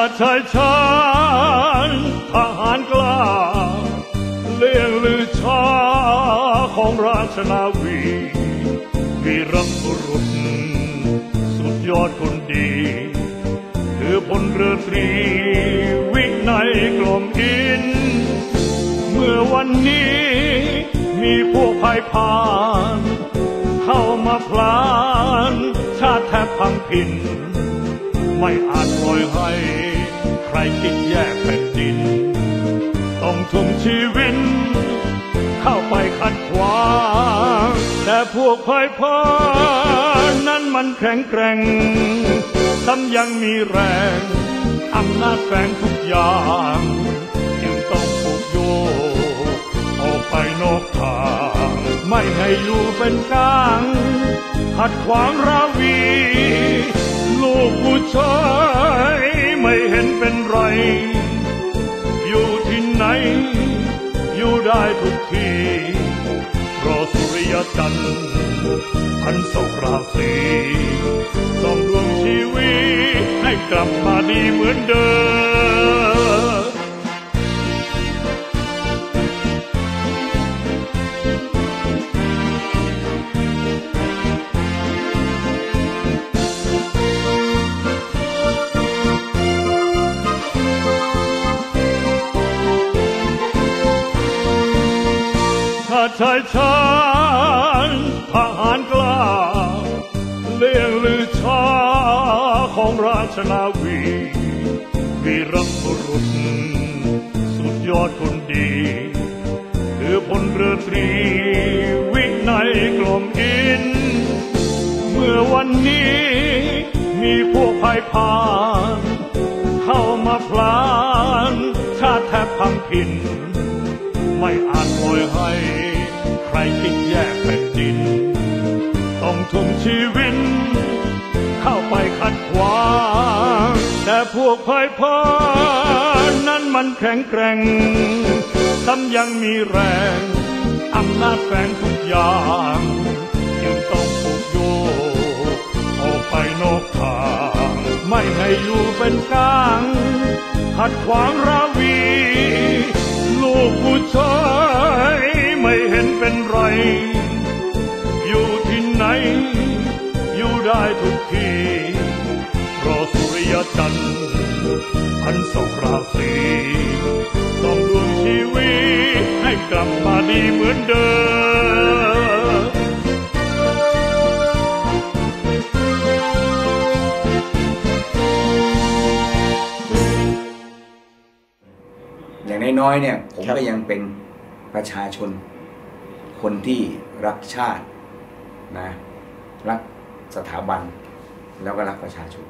าชายชาญทหารกล้า เลี้ยงลือชาของราชนาวีวีรบุรุษ สุดยอดคนดี คือพลเรือตรี วินัยกลมอิน เมื่อวันนี้มีพวกภายพาน เข้ามาพลาน ชาติแทบพังพิน ไม่อาจปล่อยให้ใครคิดแยกแผ่นดิน ต้องทุ่มชีวิตเข้าไปขัดขวางแต่พวกภายพานนั้นมันแข็งแกร่งซ้ำยังมีแรงอำนาจแฝงทุกอย่างจึงต้องผูกโยกออกไปนอกทาง ไม่ให้อยู่เป็นกลางขัดขวางเรา ชายไม่เห็นเป็นไร อยู่ที่ไหน อยู่ได้ทุกทีเพราะสุริยจันทร์พันสองราศีส่องดวงชีวิตให้กลับมาดีเหมือนเดิม ชายชาญทหารกล้าเลี้ยงลือชาของราชนาวีวีรบุรุษ สุดยอดคนดี คือพลเรือตรีวินัยกลมอิน เมื่อวันนี้มีพวกภายพานเข้ามาพลาน ชาติแทบพังพินไม่อาจปล่อยให้ ใครคิดแยกแผ่นดิน ต้องทุ่มชีวิตเข้าไปขัดขวางแต่พวกภายพานนั้นมันแข็งแกร่งซ้ำยังมีแรงอำนาจแฝงทุกอย่างจึงต้องผูกโยกออกไปนอกทางไม่ให้อยู่เป็นกลางขัดขวางราวี ลูกผู้ชาย เห็นเป็นไร อยู่ที่ไหน อยู่ได้ทุกทีเพรอสุริยจันทร์พันศกราศีส่องดวงชีวิตให้กลับมาดีเหมือนเดิมอย่างน้อยๆเนี่ย ผมก็ยังเป็นประชาชน คนที่รักชาตินะรักสถาบันแล้วก็รักประชาชน